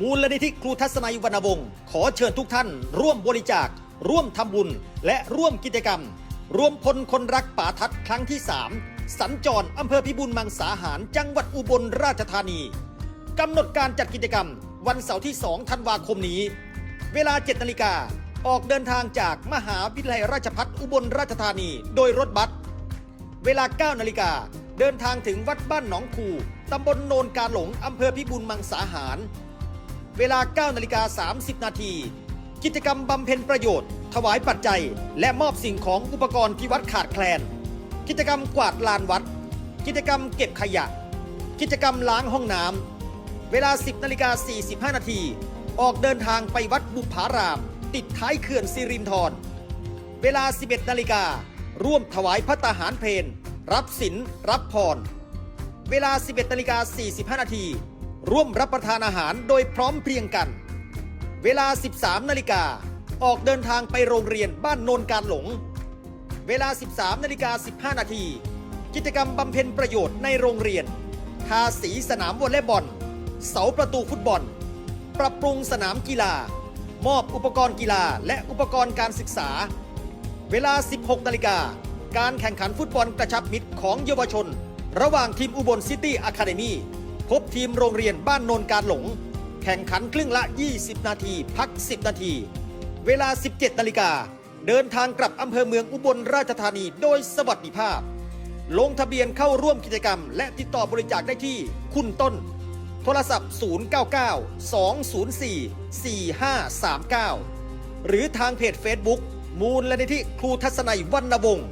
มูลนิธิครูทัศนัยวรรณวงศ์ขอเชิญทุกท่าน ร่วมบริจาค ร่วมทำบุญ และร่วมกิจกรรม รวมพลคนรักป่าทัดครั้งที่ 3 สัญจรอำเภอพิบูลมังสาหาร จังหวัดอุบลราชธานีกำหนดการจัดกิจกรรม วันเสาร์ที่ 2 ธันวาคมนี้ เวลา 7 นาฬิกา ออกเดินทางจากมหาวิทยาลัยราชภัฏอุบลราชธานี โดยรถบัส เวลา 9 นาฬิกา เดินทางถึงวัดบ้านหนองคูตำบลโนนกาหลงอำเภอพิบูลมังสาหาร เวลา9นาฬิกา30 นาที กิจกรรมบำเพ็ญประโยชน์ ถวายปัจจัย และมอบสิ่งของอุปกรณ์ที่วัดขาดแคลน กิจกรรมกวาดลานวัด กิจกรรมเก็บขยะ กิจกรรมล้างห้องน้ำ เวลา 10นาฬิกา45 นาที ออกเดินทางไปวัดบุพาราม ติดท้ายเขื่อนสิรินธร เวลา 11นาฬิการ่วมถวายพระตาหารเพลรับศีลรับพร เวลา 11นาฬิกา45 นาที ร่วมรับประทานอาหารโดยพร้อมเพรียงกัน เวลา 13 นาฬิกา ออกเดินทางไปโรงเรียนบ้านโนนการหลง เวลา 13 นาฬิกา 15 นาที กิจกรรมบำเพ็ญประโยชน์ในโรงเรียน ทาสีสนามวอลเลย์บอล เสาประตูฟุตบอล ปรับปรุงสนามกีฬา มอบอุปกรณ์กีฬาและอุปกรณ์การศึกษา เวลา 16 นาฬิกา การแข่งขันฟุตบอลกระชับมิตรของเยาวชน ระหว่างทีมอุบลซิตี้อะคาเดมี พบทีมโรงเรียนบ้านโนนการหลง แข่งขันครึ่งละ 20 นาที พัก 10 นาที เวลา 17 นาฬิกา เดินทางกลับอำเภอเมืองอุบลราชธานีโดยสวัสดิภาพ ลงทะเบียนเข้าร่วมกิจกรรม และติดต่อบริจาคได้ที่คุณต้น โทรศัพท์ 099 204 4539 หรือทางเพจ Facebook มูลและนิธิครูทัศนัยวรรณวงศ์